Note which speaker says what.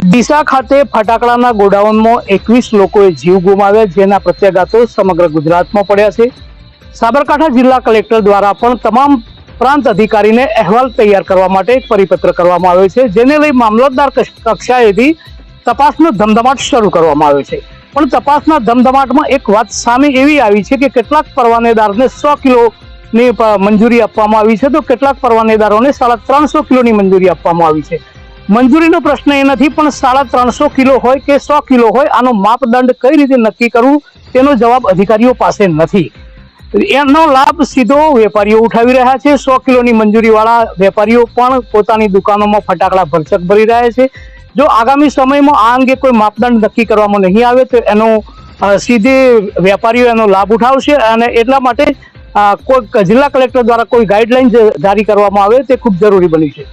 Speaker 1: ડીસા ખાતે ફટાકડાના ગોડાઉનમાં એકવીસ લોકોએ જીવ ગુમાવ્યા જેના પ્રત્યાઘાતો સમગ્ર ગુજરાતમાં પડ્યા છે. સાબરકાંઠા જિલ્લા કલેક્ટર દ્વારા પણ તમામ પ્રાંત અધિકારીને અહેવાલ તૈયાર કરવા માટે પરિપત્ર કરવામાં આવ્યો છે, જેને લઈ મામલતદાર કક્ષ- કક્ષાએથી તપાસનો ધમધમાટ શરૂ કરવામાં આવ્યો છે. પણ તપાસના ધમધમાટમાં એક વાત સામે એવી આવી છે કે કેટલાક પરવાનેદારને સો કિલોની મંજૂરી આપવામાં આવી છે, તો કેટલાક પરવાનેદારોને સાડા ત્રણસો કિલોની મંજૂરી આપવામાં આવી છે. મંજૂરીનો પ્રશ્ન એ નથી, પણ સાડા ત્રણસો કિલો હોય કે સો કિલો હોય, આનો માપદંડ કઈ રીતે નક્કી કરવું, તેનો જવાબ અધિકારીઓ પાસે નથી. એનો લાભ સીધો વેપારીઓ ઉઠાવી રહ્યા છે. સો કિલોની મંજૂરી વાળા વેપારીઓ પણ પોતાની દુકાનોમાં ફટાકડા ભરચક ભરી રહ્યા છે. જો આગામી સમયમાં આ અંગે કોઈ માપદંડ નક્કી કરવામાં નહીં આવે, તો એનો સીધે વેપારીઓ એનો લાભ ઉઠાવશે અને એટલા માટે કોઈ જિલ્લા કલેક્ટર દ્વારા કોઈ ગાઈડલાઈન જારી કરવામાં આવે, તે ખૂબ જરૂરી બની છે.